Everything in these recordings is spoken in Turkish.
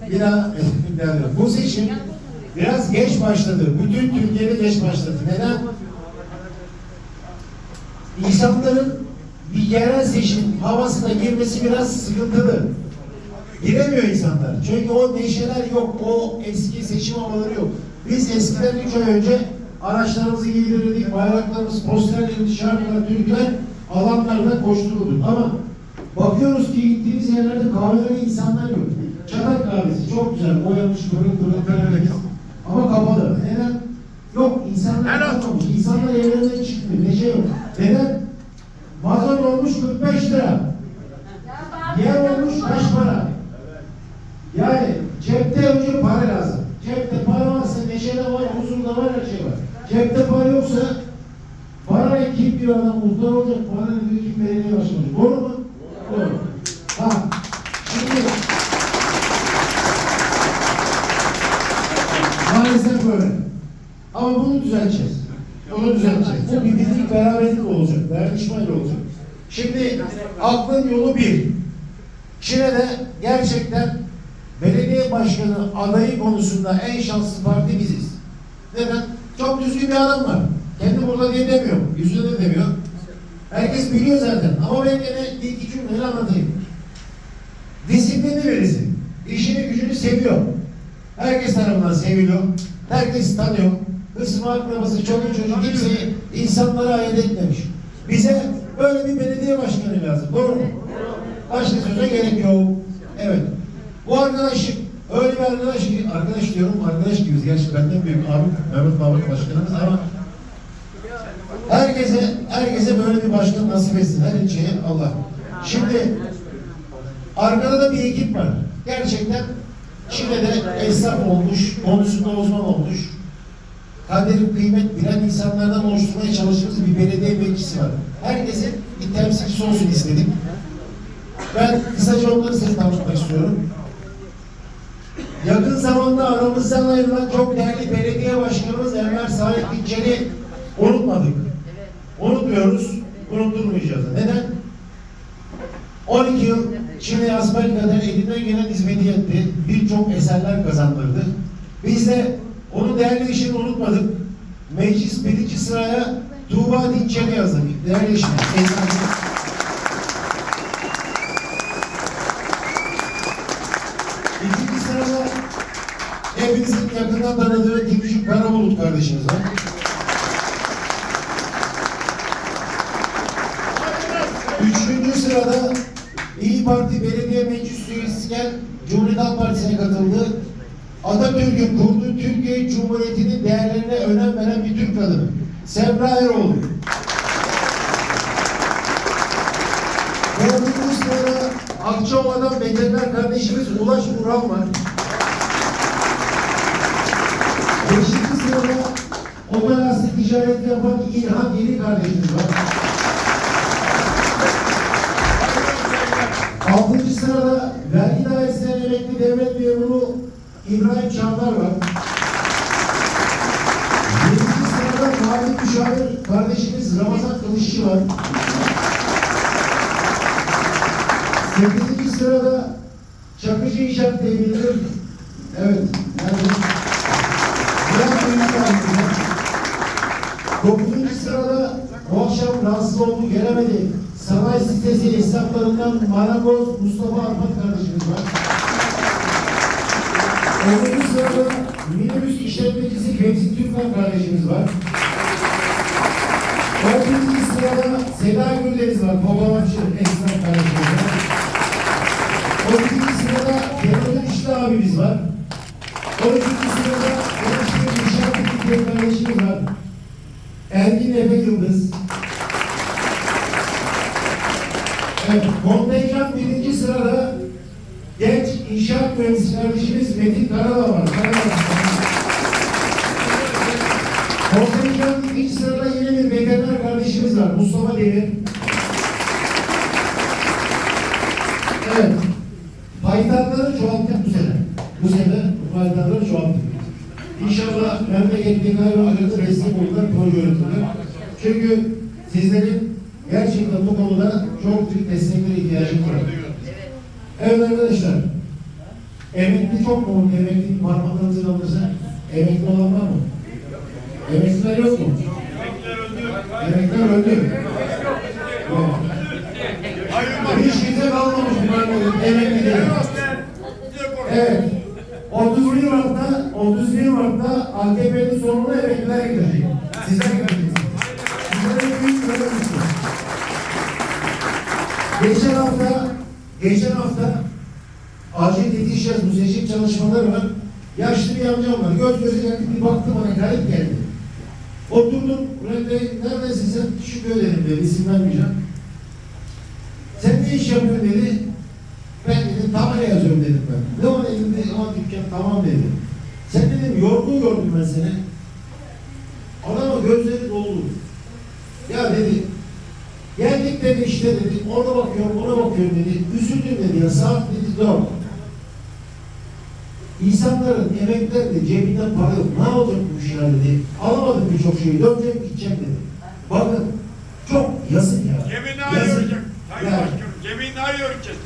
daha bu seçim biraz geç başladı. Bütün Türkiye'de geç başladı. Neden? İnsanların bir yerel seçim havasına girmesi biraz sıkıntılı. Giremiyor insanlar. Çünkü o neşeler yok. O eski seçim havaları yok. Biz eskiden üç ay önce araçlarımızı giydirirdik, bayraklarımız, posterlerimiz, şarkılar, türküler alanlarına koştururduk. Ama bakıyoruz ki gittiğimiz yerlerde kahvelerde insanlar yok. Çanak kahvesi çok güzel, boyamış, pırıl pırıl terörist. Ama kapalı. Neden? Yok, insanlar kalmamış. İnsanlar evlerinden çıkmıyor. Neşe yok. Neden? Mazot olmuş 45 lira. Yer olmuş kaç para? Yani cepte önce para lazım. Cepte para varsa neşe de var, huzur da var, her şey var. Cepte para yoksa parayla kim bir adam muhtar olacak, parayla bir kim belediye başkanı. Doğru mu? Doğru. Ha, şimdi maalesef böyle. Ama bunu düzelteceğiz. Bunu düzelteceğiz. Bu bir birlik beraberlik olacak, dayanışmayla olacak. Şimdi aklın yolu bir. Şile'de gerçekten belediye başkanı adayı konusunda en şanslı parti biziz. Neden? Çok düzgün bir adam var. Kendi burada diye demiyor. Yüzüne de demiyor. Herkes biliyor zaten. Ama ben gene bir iki cümleyle anlatayım. Disiplinli birisi. İşini gücünü seviyor. Herkes tarafından seviliyor. Herkes tanıyor. Kısmı akrabası, çoluk çocuk kimseyi insanlara ayırt etmemiş. Bize böyle bir belediye başkanı lazım. Doğru mu? Başka söze gerek yok. Evet. Bu arkadaşım öyle bir arkadaş ki, arkadaş diyorum, arkadaş diyoruz. Gerçi benden büyük abim Mehmet Mahmut Başkanımız ama herkese herkese böyle bir başkan nasip etsin. Her şeye Allah. Şimdi arkada da bir ekip var. Gerçekten Çile'de esnaf olmuş, konusunda uzman olmuş, kaderin kıymet bilen insanlardan oluşturmaya çalıştığımız bir belediye meclisi var. Herkesin bir temsilcisi olsun istedik. Ben kısaca onları size tanıtmak istiyorum. Yakın zamanda aramızdan ayrılan çok değerli belediye başkanımız Enver Saadettin Çelik'i unutmadık. Unutmuyoruz, unutturmayacağız. Neden? 12 yıl Çin'e Asbelka'da elinden gelen hizmeti etti. Birçok eserler kazandırdı. Biz de onun değerli işini unutmadık. Meclis birinci sıraya Tuğba Dinçeli yazdık. Değerli işini. İkinci sırada hepinizin yakından tanıdığı Timuşuk Karabulut kardeşimiz var. Üçüncü sırada İyi Parti Belediye Meclis Üyesiken Cumhuriyet Halk Partisi'ne katıldı. Atatürk'ün kurduğu Türkiye Cumhuriyeti'nin değerlerine önem veren bir Türk kadını. Semra Eroğlu. Dördüncü sırada Akçaova'dan veteriner kardeşimiz Ulaş Ural var. Beşinci sırada otolastik ticaret yapan İlhan Yeni kardeşimiz var. Altıncı sırada vergi dairesinden emekli devlet memuru İbrahim Çağlar var. Mali müşavir kardeşimiz Ramazan Kılıççı var. Sekizinci sırada Çakıcı İnşaat bilinir. Evet. Yani, Murat Bey'in kardeşimiz. Dokuzuncu sırada bu akşam rahatsız oldu, gelemedi. Sanayi sitesi esnaflarından Marangoz Mustafa Arpat kardeşimiz var. Onuncu sırada minibüs işletmecisi Fevzi Türkmen kardeşimiz var. On birinci sırada Seda Güldeniz var, Babamaçı esnaf kardeşimiz var. On ikinci sırada Kemal İşli abimiz var. On üçüncü sırada Konuşma İnşaat Ekipleri kardeşimiz var. Ergin Efe Yıldız. Evet, kontenjan birinci sırada genç inşaat mühendisi kardeşimiz Metin Karadağ var. Karadağ. Kontenjan Demir. Evet. Payitahtları çoğalttık bu sene. Bu sene payitahtları çoğalttık. İnşallah memleketliler ve acılı destek olurlar, proje yönetirler. Çünkü sizlerin gerçekten bu konuda çok büyük desteklere ihtiyacımız var. Evet arkadaşlar, Emekli çok mu? Emekli parmaklarınızı alırsa emekli olan var mı? Emekliler yok mu? Emekliler öldü. Yok. Hiç kimse kalmamış bu bölgede emekli değil. Evet. 31 Mart'ta 31 Mart'ta AKP'nin sonuna emekliler gidecek. Sizler gideceksiniz. Sizlere büyük. Geçen hafta geçen hafta acil yetişeceğiz bu seçim çalışmaları var. Yaşlı bir amcam var. Göz göze geldik bir baktı bana garip geldi. Bey neredesin sen? Şükrü öderim dedi. İsim vermeyeceğim. Sen ne iş yapıyorsun dedi. Ben dedim tabela yazıyorum dedim ben. Ne o dedim dedi. Ama dükkan tamam dedi. Sen dedim yorgun gördüm ben seni. Adama gözleri doldu. Ya dedi Geldik dedi işte dedi, ona bakıyorum, ona bakıyorum dedi. Üzüldüm dedi ya, saat dedi dört. İnsanların, emekler de cebinden para yok. Ne olacak bu işler dedi. Alamadım birçok şeyi, döneceğim gideceğim dedi. Bakın, çok yazık ya. Yazık. ayıracak. Sayın Ya, Başkanım, gemini ayıracak.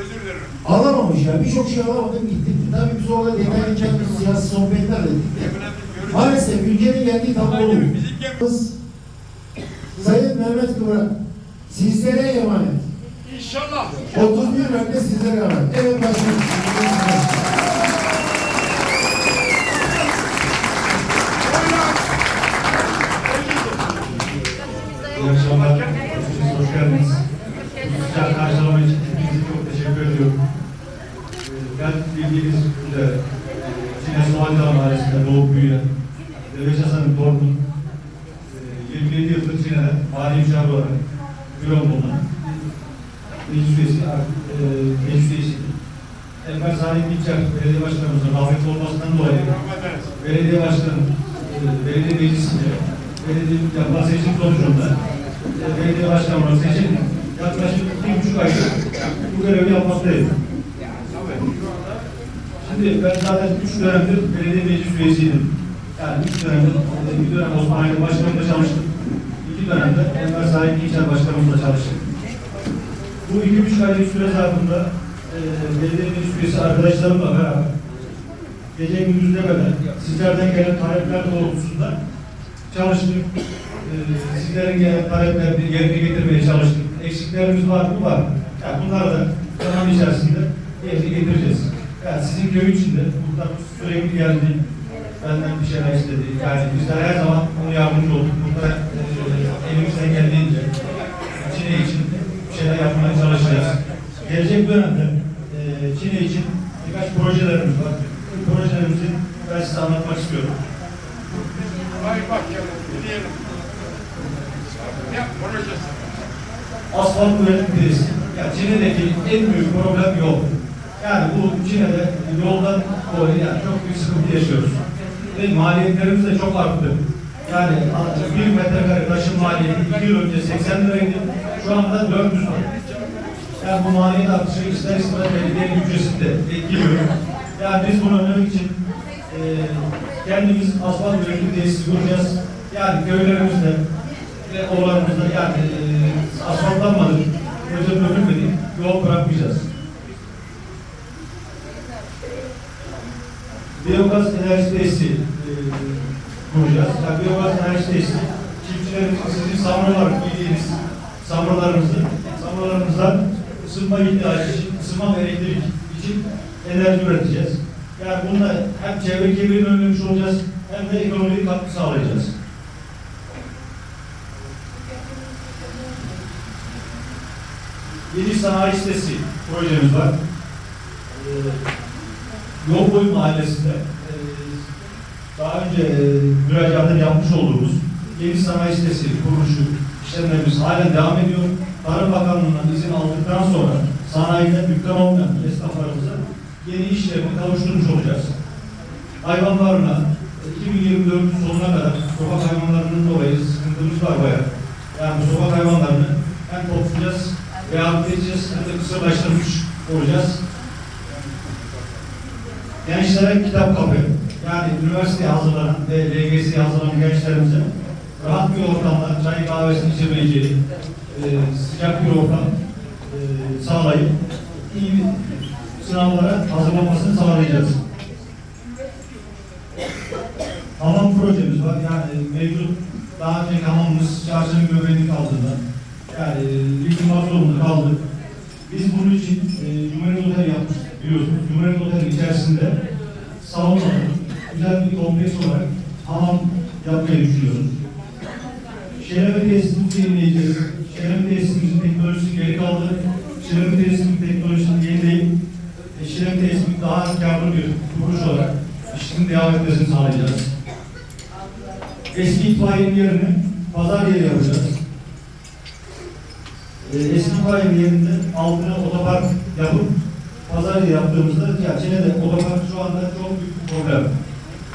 Özür dilerim. alamamış ya, birçok şey alamadım gittim. Tabii biz orada detaylı kendi siyasi sohbetler ettik. de. Gemine görüşürüz. Maalesef ülkenin geldiği tablo. Kız, Sayın Mehmet Kıvrak, sizlere emanet. İnşallah. 31 Märt'te sizlere emanet. Evet başkanım. İyi akşamlar. Hepiniz hoş geldiniz. Bu Sıcak karşılama için hepinize çok teşekkür ediyorum. Ee, Ben bildiğiniz üzere Çin'e Soğancan Doğup büyüyen Deveç Hasan'ın e, 27 yıldır Çin'e mali müşavir olarak büron bulunan meclis üyesi, e, meclis üyesi. Enver Salih Bilçer, belediye başkanımızın rahmetli olmasından dolayı belediye başkanı, e, belediye meclisinde, belediye yapılan seçim sonucunda e, belediye başkanı seçildi. Yaklaşık bir buçuk aydır bu görevi yapmaktayım. Şimdi ben zaten üç dönemdir belediye meclis üyesiydim. Yani üç dönemdir, e, bir dönem Osman Aydın çalıştım. İki dönemde Enver Sahip İlçer Başkanımızla çalıştım. Bu iki buçuk aylık süre zarfında e, belediye meclis üyesi arkadaşlarımla beraber gece gündüz demeden sizlerden gelen talepler doğrultusunda çalıştık. Ee, sizlerin gelen taleplerini yerine getirmeye çalıştık. Eksiklerimiz var mı? Var. Yani bunları da zaman içerisinde yerine getireceğiz. Yani sizin köy içinde burada sürekli geldi. Benden bir şeyler istedi. Yani biz de her zaman ona yardımcı olduk. Burada e, elimizden geldiğince Çin'e için bir şeyler yapmaya çalışacağız. Gelecek dönemde e, Çin'e için birkaç projelerimiz var. Bu projelerimizi ben size anlatmak istiyorum. Sayın Başkanım, dileyelim. Ne projesi? asfalt üretim krizi. Yani Çin'deki en büyük problem. Yani bu Çin'de yoldan dolayı yani çok büyük sıkıntı yaşıyoruz. Ve maliyetlerimiz de çok arttı. Yani bir metrekare taşın maliyeti iki yıl önce 80 liraydı. Şu anda 400 lira. Yani bu maliyet artışı ister istemez belediyenin bütçesini de etkiliyor. Yani biz bunu önlemek için e, kendimiz asfalt üretim tesisi kuracağız. Yani köylerimizde ve oğlanımızda yani e, asfaltlanmadık, proje dönülmedik, yol bırakmayacağız. Biyogaz enerji tesisi e, kuracağız. Yani biyogaz enerji tesisi çiftçilerin sizin samurlar bildiğiniz samurlarımızı, samurlarımızdan ısınma ihtiyacı için, ısınma ve elektrik için enerji üreteceğiz. Yani bununla hem çevre kirliliğini önlemiş olacağız hem de ekonomiye katkı sağlayacağız. Yeni sanayi sitesi projemiz var. Ee, Yol boyu mahallesinde e, daha önce e, müracaatını yapmış olduğumuz yeni sanayi sitesi kuruluşu işlemlerimiz halen devam ediyor. Tarım Bakanlığı'ndan izin aldıktan sonra sanayide dükkan olmayan esnaflarımıza yeni işlerini kavuşturmuş olacağız. Hayvanlarına e, 2024 sonuna kadar sokak hayvanlarının dolayı sıkıntımız var bayağı. Yani sokak hayvanlarını hem toplayacağız, rehabilite edeceğiz, hem de kısırlaştırmış olacağız. Gençlere kitap kapı, yani üniversiteye hazırlanan ve LGS'ye hazırlanan gençlerimize rahat bir ortamda çay kahvesini içebileceği, e, sıcak bir ortam e, sağlayıp iyi sınavlara hazırlanmasını sağlayacağız. Hamam projemiz var. Yani mevcut daha önce hamamımız çarşının göbeğini kaldırdı. Yani yıkılmak zorunda kaldık. Biz bunun için e, Cumhuriyet biliyorsunuz. Cumhuriyet Otel içerisinde salonları güzel bir kompleks olarak hamam yapmayı düşünüyoruz. Şerefe tesisimizi yenileyeceğiz. Şerefe tesisimizin teknolojisi geri kaldı. Şerefe tesisimizin teknolojisini yenileyip e, Şerefe tesisimizi daha karlı bir kuruluş olarak işinin devam etmesini sağlayacağız. Eski itfaiyenin yerini pazar yeri yapacağız. Ee, eski itfaiyenin yerinde altına otopark yapıp yeri yaptığımızda gerçeğine de otopark şu anda çok büyük bir problem.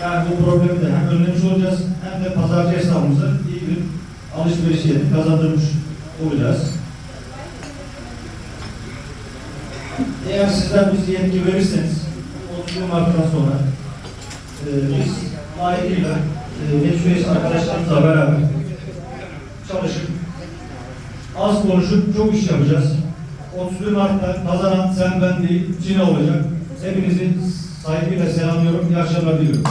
Yani bu problemi de hem önlemiş olacağız hem de pazarcı esnafımıza iyi bir alışveriş yeri kazandırmış olacağız. Eğer sizler bize yetki verirseniz 31 Mart'tan sonra e, biz layıkıyla e, üyesi arkadaşlarımızla beraber çalışıp az konuşup çok iş yapacağız. 31 Mart'ta kazanan sen ben değil Çin'e olacak. Hepinizi saygıyla selamlıyorum. İyi akşamlar diliyorum.